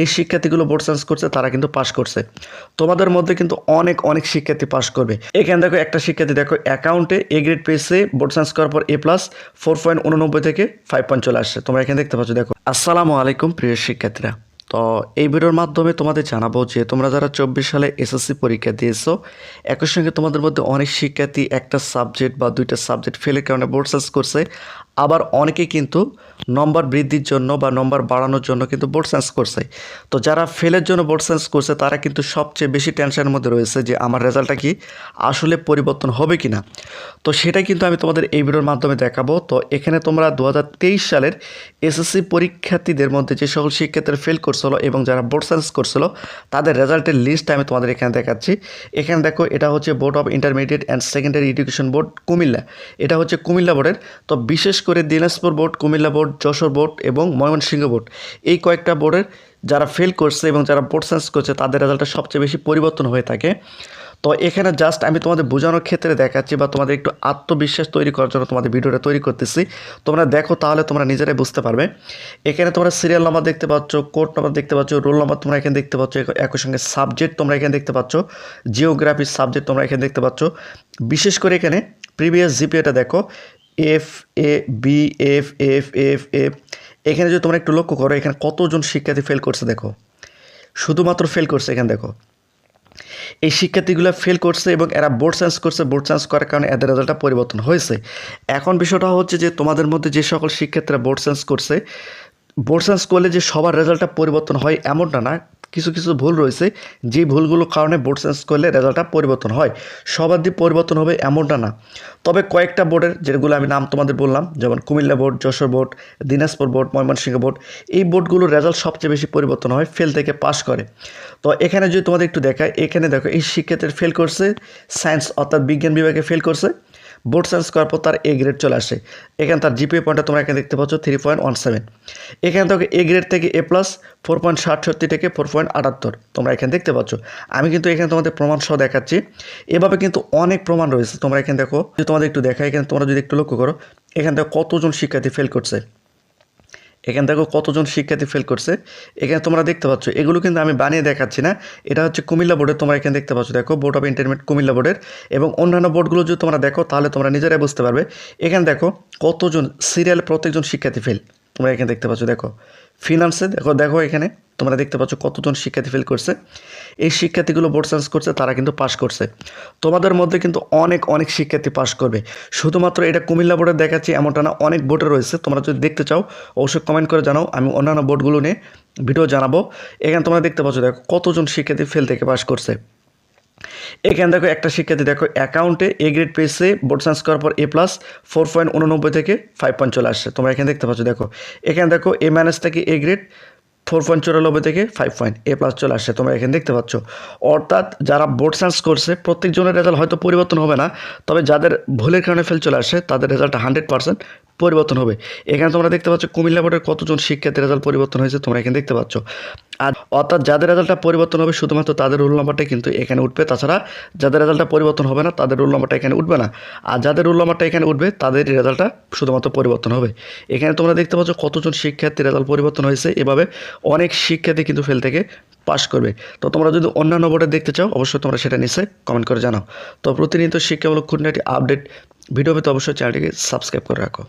এই শিক্ষার্থীগুলো board science করছে, তারা কিন্তু পাশ করছে। তোমাদের মধ্যে কিন্তু অনেক অনেক শিক্ষার্থী পাশ করবে। এখানে দেখো একটা শিক্ষার্থী, দেখো অ্যাকাউন্টে এ গ্রেড পেয়েছে বোর্ড সায়েন্স করার পর এ প্লাস ফোর পয়েন্ট উননব্বই থেকে ফাইভ পয়েন্ট চলে আসছে। তোমরা এখানে দেখতে পাচ্ছ, দেখো। আসসালামু আলাইকুম, প্রিয় শিক্ষার্থীরা। তো এই ভিডিওর মাধ্যমে তোমাদের জানাব যে তোমরা যারা চব্বিশ সালে এসএসসি পরীক্ষা দিয়েছ, একই সঙ্গে তোমাদের মধ্যে অনেক শিক্ষার্থী একটা সাবজেক্ট বা দুইটা সাবজেক্ট ফেলের কারণে বোর্ড সায়েন্স করছে। আবার অনেকে কিন্তু নম্বর বৃদ্ধির জন্য বা নম্বর বাড়ানোর জন্য কিন্তু বোর্ড সায়েন্স করছে। তো যারা ফেলের জন্য বোর্ড সায়েন্স করছে, তারা কিন্তু সবচেয়ে বেশি টেনশনের মধ্যে রয়েছে যে আমার রেজাল্টটা কি আসলে পরিবর্তন হবে কি না তো সেটা কিন্তু আমি তোমাদের এই ভিডিওর মাধ্যমে দেখাবো। তো এখানে তোমরা দু হাজার তেইশ সালের এসএসসি পরীক্ষার্থীদের মধ্যে যে সকল শিক্ষার্থীরা ফেল করছিল এবং যারা বোর্ড সায়েন্স করছিল, তাদের রেজাল্টের লিস্ট আমি তোমাদের এখানে দেখাচ্ছি। এখানে দেখো, এটা হচ্ছে board of intermediate and secondary education board Comilla. এটা হচ্ছে কুমিল্লা বোর্ডের তো বিশেষ করে Dinajpur board Comilla board Jessore board এবং ময়মনসিংহ বোর্ড এই কয়েকটা বোর্ডের যারা ফেল করছে এবং যারা বোর্ড সায়েন্স করছে, তাদের রেজাল্টটা সবচেয়ে বেশি পরিবর্তন হয়ে থাকে। তো এখানে জাস্ট আমি তোমাদের বোঝানোর ক্ষেত্রে দেখাচ্ছি বা তোমাদের একটু আত্মবিশ্বাস তৈরি করার জন্য তোমাদের ভিডিওটা তৈরি করতেছি। তোমরা দেখো তাহলে তোমরা নিজেরাই বুঝতে পারবে। এখানে তোমরা সিরিয়াল নাম্বার দেখতে পাচ্ছ কোড নাম্বার দেখতে পাচ্ছ রোল নাম্বার তোমরা এখানে দেখতে পাচ্ছ একই সঙ্গে সাবজেক্ট তোমরা এখানে দেখতে পাচ্ছ জিওগ্রাফির সাবজেক্ট তোমরা এখানে দেখতে পাচ্ছ। বিশেষ করে এখানে প্রিভিয়াস জিপিএটা দেখো F A B F F F F এখানে যদি তোমরা একটু লক্ষ্য করো, এখানে কতজন শিক্ষার্থী ফেল করছে দেখো। শুধুমাত্র ফেল করছে এখানে দেখো। এই শিক্ষার্থীগুলো ফেল করছে এবং এরা বোর্ড সায়েন্স করছে বোর্ড সায়েন্স করার কারণে এদের রেজাল্টটা পরিবর্তন হয়েছে। এখন বিষয়টা হচ্ছে যে, তোমাদের মধ্যে যে সকল শিক্ষার্থীরা বোর্ড সায়েন্স করছে বোর্ড সায়েন্স করলে যে সবার রেজাল্টটা পরিবর্তন হয় এমনটা না কিছু কিছু ভুল রয়েছে। যে ভুলগুলোর কারণে বোর্ড চেঞ্জ করলে রেজাল্টটা পরিবর্তন হয়। সবার দিয়ে পরিবর্তন হবে এমনটা না। তবে কয়েকটা বোর্ডের যেগুলো আমি নাম তোমাদের বললাম, যেমন Comilla board, Jessore board, Dinajpur board, Mymensingh board, এই বোর্ডগুলোর রেজাল্ট সবচেয়ে বেশি পরিবর্তন হয় ফেল থেকে পাস করে। তো এখানে যদি তোমাদের একটু দেখায় এখানে দেখো, এই শিক্ষার্থীর ফেল করছে সায়েন্স অর্থাৎ বিজ্ঞান বিভাগে ফেল করছে। বোর্ড সায়েন্স করার পর তার এ গ্রেড চলে আসে। এখানে তার জিপিএ পয়েন্টটা তোমরা এখানে দেখতে পাচ্ছ থ্রি পয়েন্ট ওয়ান সেভেন এখানে থেকে এ গ্রেড থেকে এ প্লাস ফোর পয়েন্ট ষাটষট্টি থেকে ফোর পয়েন্ট আটাত্তর তোমরা এখানে দেখতে পাচ্ছ। আমি কিন্তু এখানে তোমাদের প্রমাণ সহ দেখাচ্ছি। এভাবে কিন্তু অনেক প্রমাণ রয়েছে। তোমরা এখানে দেখো। যদি তোমাদের একটু দেখা এখানে তোমরা যদি একটু লক্ষ্য করো, এখান থেকে কতজন শিক্ষার্থী ফেল করছে। এখানে দেখো কতজন শিক্ষার্থী ফেল করছে? এখানে তোমরা দেখতে পাচ্ছ, এগুলো কিন্তু আমি বানিয়ে দেখাচ্ছি না। এটা হচ্ছে কুমিল্লা বোর্ডের, তোমরা এখানে দেখতে পাচ্ছ, দেখো বোর্ড অফ ইন্টারমিডিয়েট কুমিল্লা বোর্ডের। এবং অন্যান্য বোর্ডগুলো যদি তোমরা দেখো, তাহলে তোমরা নিজেরাই বুঝতে পারবে। এখানে দেখো, কতজন সিরিয়াল প্রত্যেকজন শিক্ষার্থী ফেল তোমরা এখানে দেখতে পাচ্ছ, দেখো ফিনান্সে দেখো দেখো এখানে, তোমরা দেখতে পাচ্ছ কতজন শিক্ষার্থী ফেল করছে। এই শিক্ষার্থীগুলো বোর্ড সায়েন্স করছে, তারা কিন্তু পাশ করছে। তোমাদের মধ্যে কিন্তু অনেক অনেক শিক্ষার্থী পাশ করবে। শুধুমাত্র এটা কুমিল্লা বোর্ডের দেখাচ্ছি, এমনটা না, অনেক বোর্ডে রয়েছে। তোমরা যদি দেখতে চাও, অবশ্যই কমেন্ট করে জানাও। আমি অন্যান্য বোর্ডগুলো নিয়ে ভিডিও জানাব। এখানে তোমরা দেখতে পাচ্ছ, দেখো, কতজন শিক্ষার্থী ফেল থেকে পাশ করছে। এখানে দেখো একটা শিক্ষার্থী, দেখো অ্যাকাউন্টে এ গ্রেড পেয়েছে বোর্ড সায়েন্স করার পর এ প্লাস ফোর পয়েন্ট উননব্বই থেকে ফাইভ পয়েন্ট চলে আসছে। তোমরা এখানে দেখতে পাচ্ছ, দেখো। এখানে দেখো এ ম্যানেজ থেকে এ গ্রেড ফোর পয়েন্ট চুরানব্বই থেকে ফাইভ পয়েন্ট এ প্লাস চলে আসছে। তোমরা এখানে দেখতে পাচ্ছ। অর্থাৎ যারা বোর্ড সায়েন্স করছে, প্রত্যেকজনের রেজাল্ট হয়তো পরিবর্তন হবে না, তবে যাদের ভুলের কারণে ফেল চলে আসে তাদের রেজাল্ট হান্ড্রেড পার্সেন্ট পরিবর্তন হবে। এখানে তোমরা দেখতে পাচ্ছ কুমিল্লা বোর্ডের কতজন শিক্ষার্থীর রেজাল্ট পরিবর্তন হয়েছে, তোমরা এখানে দেখতে পাচ্ছ। আর অর্থাৎ যাদের রেজাল্টটা পরিবর্তন হবে, শুধুমাত্র তাদের রোল নাম্বারটা কিন্তু এখানে উঠবে। তাছাড়া যাদের রেজাল্টটা পরিবর্তন হবে না, তাদের রোল নাম্বারটা এখানে উঠবে না। আর যাদের রোল নাম্বারটা এখানে উঠবে, তাদের রেজাল্টটা শুধুমাত্র পরিবর্তন হবে। এখানে তোমরা দেখতে পাচ্ছ কতজন শিক্ষার্থীর রেজাল্ট পরিবর্তন হয়েছে। এভাবে অনেক শিক্ষার্থী কিন্তু ফেল থেকে পাশ করবে। তো তোমরা যদি অন্যান্য বোর্ডে দেখতে চাও, অবশ্যই তোমরা সেটা নিচে কমেন্ট করে জানাও। তো প্রতিনিয়ত শিক্ষামূলক খুঁটিনাটি আপডেট ভিডিও পেতে অবশ্যই চ্যানেলটিকে সাবস্ক্রাইব করে রাখো।